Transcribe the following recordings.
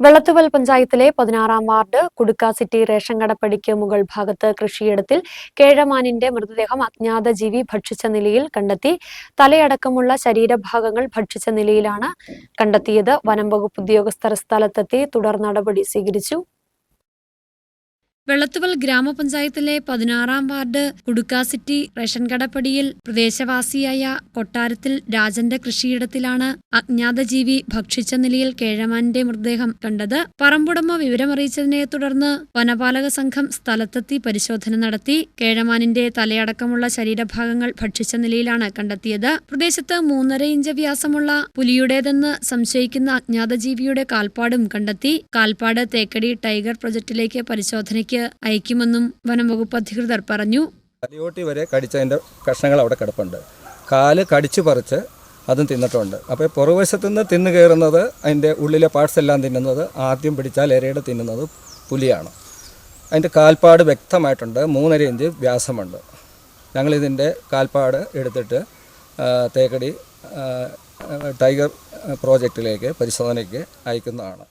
വെള്ളത്തുവൽ പഞ്ചായത്തിലെ പതിനാറാം ward കുടുക്ക city ration കടപ്പടിക്ക് മുകൾ ഭാഗത്ത് കൃഷിയിടത്തിൽ കേഴമാനിന്റെ മൃതദേഹം അജ്ഞാത ജീവി ഭക്ഷിച്ച നിലയിൽ കണ്ടെത്തി. തലയടക്കമുള്ള ശരീരഭാഗങ്ങൾ ഭക്ഷിച്ച നിലയിലാണ് കണ്ടെത്തിയത്. വനം വകുപ്പ് ഉദ്യോഗസ്ഥർ സ്ഥലത്തെത്തി തുടർ നടപടി സ്വീകരിച്ചു. വെള്ളത്തുവൽ ഗ്രാമപഞ്ചായത്തിലെ പതിനാറാം വാർഡ് കുടുക്കാസിറ്റി റേഷൻ കടപ്പടിയിൽ പ്രദേശവാസിയായ കൊട്ടാരത്തിൽ രാജന്റെ കൃഷിയിടത്തിലാണ് അജ്ഞാത ജീവി ഭക്ഷിച്ച നിലയിൽ കേഴമാന്റെ മൃതദേഹം കണ്ടത്. പറമ്പുടമ വിവരമറിയിച്ചതിനെ തുടർന്ന് വനപാലക സംഘം സ്ഥലത്തെത്തി പരിശോധന നടത്തി. കേഴമാനിന്റെ തലയടക്കമുള്ള ശരീരഭാഗങ്ങൾ ഭക്ഷിച്ച നിലയിലാണ് കണ്ടെത്തിയത്. പ്രദേശത്ത് മൂന്നര ഇഞ്ച് വ്യാസമുള്ള പുലിയുടേതെന്ന് സംശയിക്കുന്ന അജ്ഞാത ജീവിയുടെ കാൽപ്പാടും കണ്ടെത്തി. കാൽപ്പാട് തേക്കടി ടൈഗർ പ്രൊജക്ടിലേക്ക് പരിശോധനയ്ക്ക് അയക്കുമെന്നും വനംവകുപ്പ് അധികൃതർ പറഞ്ഞു. തലയോട്ടി വരെ കടിച്ചതിന്റെ കഷ്ണങ്ങൾ അവിടെ കിടപ്പുണ്ട്. കാൽ കടിച്ചു പറിച്ച് അതും തിന്നിട്ടുണ്ട്. അപ്പോൾ പുറവശത്തുനിന്ന് തിന്നു കയറുന്നത് അതിന്റെ ഉള്ളിലെ പാർട്സ് എല്ലാം തിന്നുന്നത് ആദ്യം പിടിച്ചാൽ ഇരയുടെ തിന്നുന്നത് പുലിയാണ്. അതിന്റെ കാൽപ്പാട് വ്യക്തമായിട്ടുണ്ട്. മൂന്നര ഇഞ്ച് വ്യാസമുണ്ട്. ഞങ്ങളിതിന്റെ കാൽപ്പാട് എടുത്തിട്ട് തേക്കടി ടൈഗർ പ്രോജക്റ്റിലേക്ക് പരിശോധനയ്ക്ക് അയക്കുന്നതാണ്.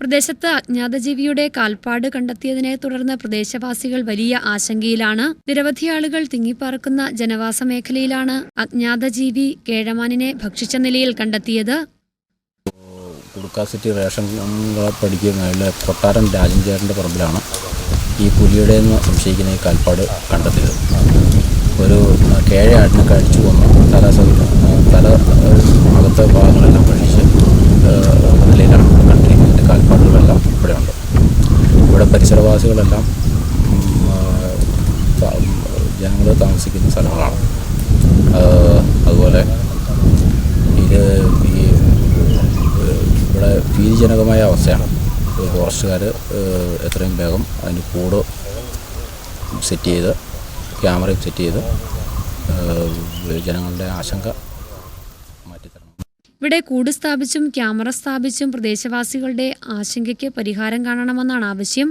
പ്രദേശത്ത് അജ്ഞാതജീവിയുടെ കാൽപ്പാട് കണ്ടെത്തിയതിനെ തുടർന്ന് പ്രദേശവാസികൾ വലിയ ആശങ്കയിലാണ്. നിരവധി ആളുകൾ തിങ്ങിപ്പാർക്കുന്ന ജനവാസ മേഖലയിലാണ് അജ്ഞാതജീവി കേഴമാനിനെ ഭക്ഷിച്ച നിലയിൽ കണ്ടെത്തിയത്. കുടുക്കാസിറ്റി റേഷൻ പഠിക്കുന്ന കൊട്ടാരം രാജൻ ചേട്ടന്റെ പറമ്പിലാണ് ഈ പുലിയുടെ സംശയിക്കുന്ന ഈ കാൽപ്പാട് കണ്ടെത്തിയത്. ഒരു കേഴ ആടിനെ കഴിച്ചു പരിസരവാസികളെല്ലാം ജനങ്ങൾ താമസിക്കുന്ന സ്ഥലങ്ങളാണ്. അതുപോലെ ഇത് ഈ ഇവിടെ ഭീതിജനകമായ അവസ്ഥയാണ്. ഫോറസ്റ്റുകാർ എത്രയും വേഗം അതിന് കൂട് സെറ്റ് ചെയ്ത് ക്യാമറയും സെറ്റ് ചെയ്ത് ജനങ്ങളുടെ ആശങ്ക ഇവിടെ കൂട് സ്ഥാപിച്ചും ക്യാമറ സ്ഥാപിച്ചും പ്രദേശവാസികളുടെ ആശങ്കയ്ക്ക് പരിഹാരം കാണണമെന്നാണ് ആവശ്യം.